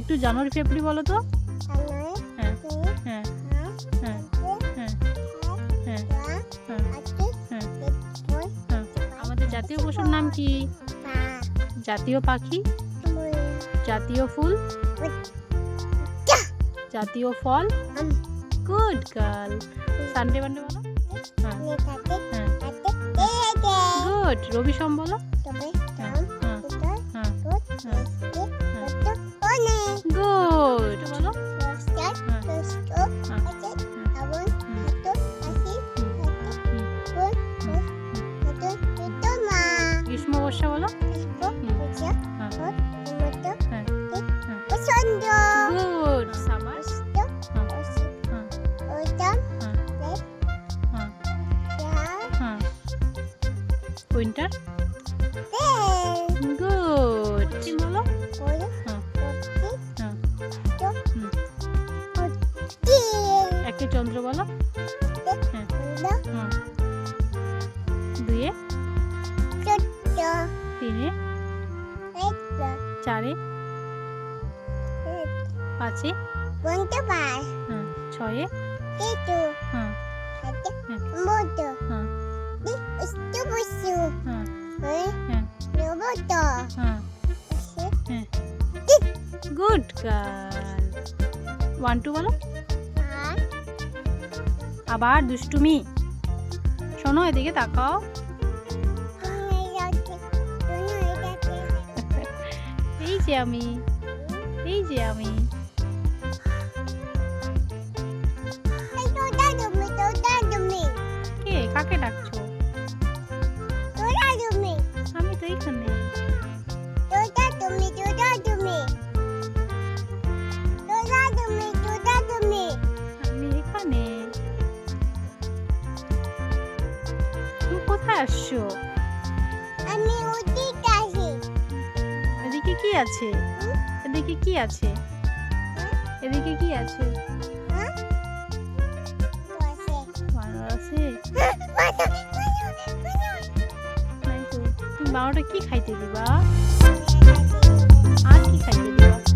একটু জানুয়ারি, ফেব্রুয়ারি বলো তো? হ্যাঁ হ্যাঁ হ্যাঁ হ্যাঁ হ্যাঁ হ্যাঁ হ্যাঁ হ্যাঁ। আমাদের জাতীয় পশুর নাম কি? জাতীয় পাখি? জাতীয় ফুল? জাতীয় ফল? গুড গার্ল সানডে মানডে বলো। হ্যাঁ হ্যাঁ। গুড রবি সোম বলো। হ্যাঁ হ্যাঁ হ্যাঁ। গুড হ্যাঁ বলো হ্যাঁ হ্যাঁ গ্রীষ্ম বর্ষা বলো হ্যাঁ হ্যাঁ হ্যাঁ গুড সামার হ্যাঁ হ্যাঁ হ্যাঁ হ্যাঁ হ্যাঁ উইন্টার চন্দ্র বলো হ্যাঁ। দুয়ে। তিনে। চারে। পাঁচে। হ্যাঁ ছয়ে। হ্যাঁ। Good girl. ওয়ান, টু বলো। আবার দুষ্টুমি। শোনো এদিকে তাকাও। এই যে আমি। এই যে আমি। আসছো? আমি উঠি কাশি এদিকে কি আছে? এদিকে কি আছে? এদিকে কি আছে? আছে। তুমি বারোটা কি খাইতে দিবা? আর কি খাইতে দিবা?